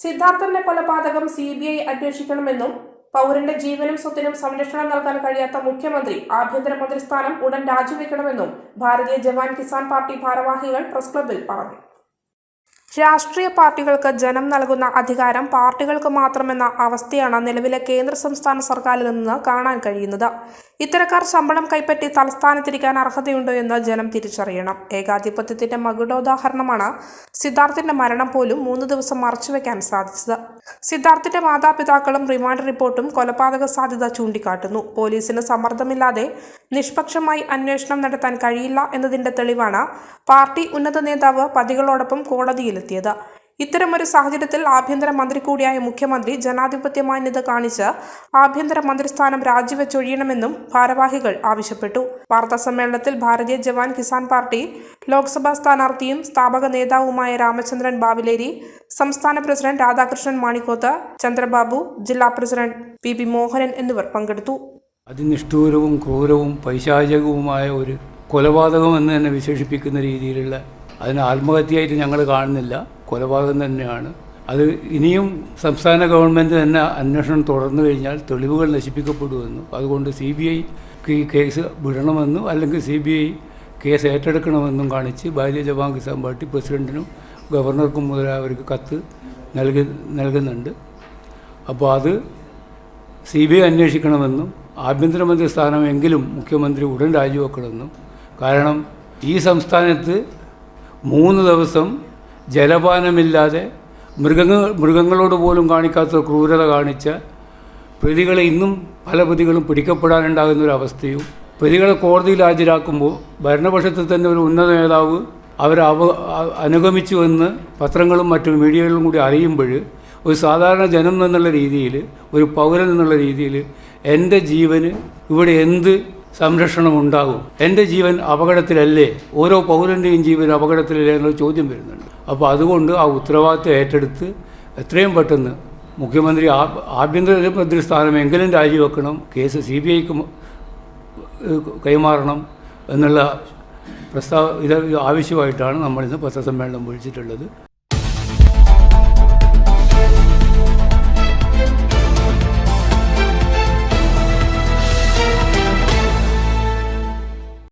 സിദ്ധാർത്ഥന്റെ കൊലപാതകം C B I അന്വേഷിക്കണമെന്നും പൗരന്റെ ജീവനും സ്വത്തിനും സംരക്ഷണം നൽകാൻ കഴിയാത്ത മുഖ്യമന്ത്രി ആഭ്യന്തരമന്ത്രി സ്ഥാനം ഉടൻ രാജിവെക്കണമെന്നും ഭാരതീയ ജവാൻ കിസാൻ പാർട്ടി ഭാരവാഹികൾ പ്രസ് ക്ലബിൽ പറഞ്ഞു. രാഷ്ട്രീയ പാർട്ടികൾക്ക് ജനം നൽകുന്ന അധികാരം പാർട്ടികൾക്ക് മാത്രമെന്ന അവസ്ഥയാണ് നിലവിലെ കേന്ദ്ര സംസ്ഥാന സർക്കാരിൽ നിന്ന് കാണാൻ കഴിയുന്നത്. ഇത്തരക്കാർ ശമ്പളം കൈപ്പറ്റി തലസ്ഥാനത്തിരിക്കാൻ അർഹതയുണ്ടോ എന്ന് ജനം തിരിച്ചറിയണം. ഏകാധിപത്യത്തിന്റെ മകുടോദാഹരണമാണ് സിദ്ധാർത്ഥിന്റെ മരണം പോലും മൂന്ന് ദിവസം മറച്ചുവെക്കാൻ സാധിച്ചത്. സിദ്ധാർത്ഥിന്റെ മാതാപിതാക്കളും റിമാൻഡ് റിപ്പോർട്ടും കൊലപാതക സാധ്യത ചൂണ്ടിക്കാട്ടുന്നു. പോലീസിന് സമ്മർദ്ദമില്ലാതെ നിഷ്പക്ഷമായി അന്വേഷണം നടത്താൻ കഴിയില്ല എന്നതിന്റെ തെളിവാണ് പാർട്ടി ഉന്നത നേതാവ് പതികളോടൊപ്പം കോടതിയിലെത്തിയത്. ഇത്തരമൊരു സാഹചര്യത്തിൽ ആഭ്യന്തര മന്ത്രി കൂടിയായ മുഖ്യമന്ത്രി ജനാധിപത്യ മാന്യത കാണിച്ച് ആഭ്യന്തര മന്ത്രിസ്ഥാനം രാജിവെച്ചൊഴിയണമെന്നും ഭാരവാഹികൾ ആവശ്യപ്പെട്ടു. വാർത്താ സമ്മേളനത്തിൽ ഭാരതീയ ജവാൻ കിസാൻ പാർട്ടി ലോക്സഭാ സ്ഥാനാർത്ഥിയും സ്ഥാപക നേതാവുമായ രാമചന്ദ്രൻ ബാവിലേരി സംസ്ഥാന പ്രസിഡന്റ് രാധാകൃഷ്ണൻ മാണിക്കോത്ത് ചന്ദ്രബാബു ജില്ലാ പ്രസിഡന്റ് പി ബി മോഹനൻ എന്നിവർ പങ്കെടുത്തു. അതിനിഷ്ഠൂരവും ക്രൂരവും പൈശാചികവുമായ ഒരു കൊലപാതകം എന്ന് തന്നെ വിശേഷിപ്പിക്കുന്ന രീതിയിലുള്ള അതിന് ആത്മഹത്യയായിട്ട് ഞങ്ങൾ കാണുന്നില്ല. കൊലപാതകം തന്നെയാണ്. അത് ഇനിയും സംസ്ഥാന ഗവൺമെന്റ് തന്നെ അന്വേഷണം തുടർന്നു കഴിഞ്ഞാൽ തെളിവുകൾ നശിപ്പിക്കപ്പെടുമെന്നും അതുകൊണ്ട് സി ബി ഐ ഈ കേസ് വിടണമെന്നും അല്ലെങ്കിൽ സി ബി ഐ കേസ് ഏറ്റെടുക്കണമെന്നും കാണിച്ച് ഭാരതീയ ജവാൻ കിസാൻ പാർട്ടി പ്രസിഡന്റിനും ഗവർണർക്കും മുതലായവർക്ക് കത്ത് നൽകി നൽകുന്നുണ്ട്. അപ്പോൾ അത് സി ബി ഐ അന്വേഷിക്കണമെന്നും ആഭ്യന്തരമന്ത്രി സ്ഥാനമെങ്കിലും മുഖ്യമന്ത്രി ഉടൻ രാജിവെക്കണമെന്നും. കാരണം ഈ സംസ്ഥാനത്ത് മൂന്ന് ദിവസം ജലപാനമില്ലാതെ മൃഗങ്ങൾ മൃഗങ്ങളോട് പോലും കാണിക്കാത്ത ക്രൂരത കാണിച്ച പ്രതികളെ ഇന്നും പല പ്രതികളും പിടിക്കപ്പെടാനുണ്ടാകുന്ന ഒരു അവസ്ഥയും പ്രതികളെ കോടതിയിൽ ഹാജരാക്കുമ്പോൾ ഭരണപക്ഷത്തിൽ തന്നെ ഒരു ഉന്നത നേതാവ് അവരെ അവ അനുഗമിച്ചുവെന്ന് പത്രങ്ങളും മറ്റു മീഡിയകളിലും കൂടി അറിയുമ്പോൾ ഒരു സാധാരണ ജനം എന്നുള്ള രീതിയിൽ ഒരു പൗരൻ എന്നുള്ള രീതിയിൽ എന്റെ ജീവന് ഇവിടെ എന്ത് സംരക്ഷണം ഉണ്ടാകും എന്റെ ജീവൻ അപകടത്തിലല്ലേ? ഓരോ പൗരന്റെയും ജീവൻ അപകടത്തിലല്ലേ എന്നുള്ള ചോദ്യം വരുന്നുണ്ട്. അപ്പോൾ അതുകൊണ്ട് ആ ഉത്തരവാദിത്വം ഏറ്റെടുത്ത് എത്രയും പെട്ടെന്ന് മുഖ്യമന്ത്രി ആഭ്യന്തര മന്ത്രി സ്ഥാനം എങ്കിലും രാജിവെക്കണം കേസ് സി ബി ഐക്ക് കൈമാറണം എന്നുള്ള പ്രസ്താവ ഇത് ആവശ്യമായിട്ടാണ് നമ്മളിന്ന് പത്രസമ്മേളനം വിളിച്ചിട്ടുള്ളത്.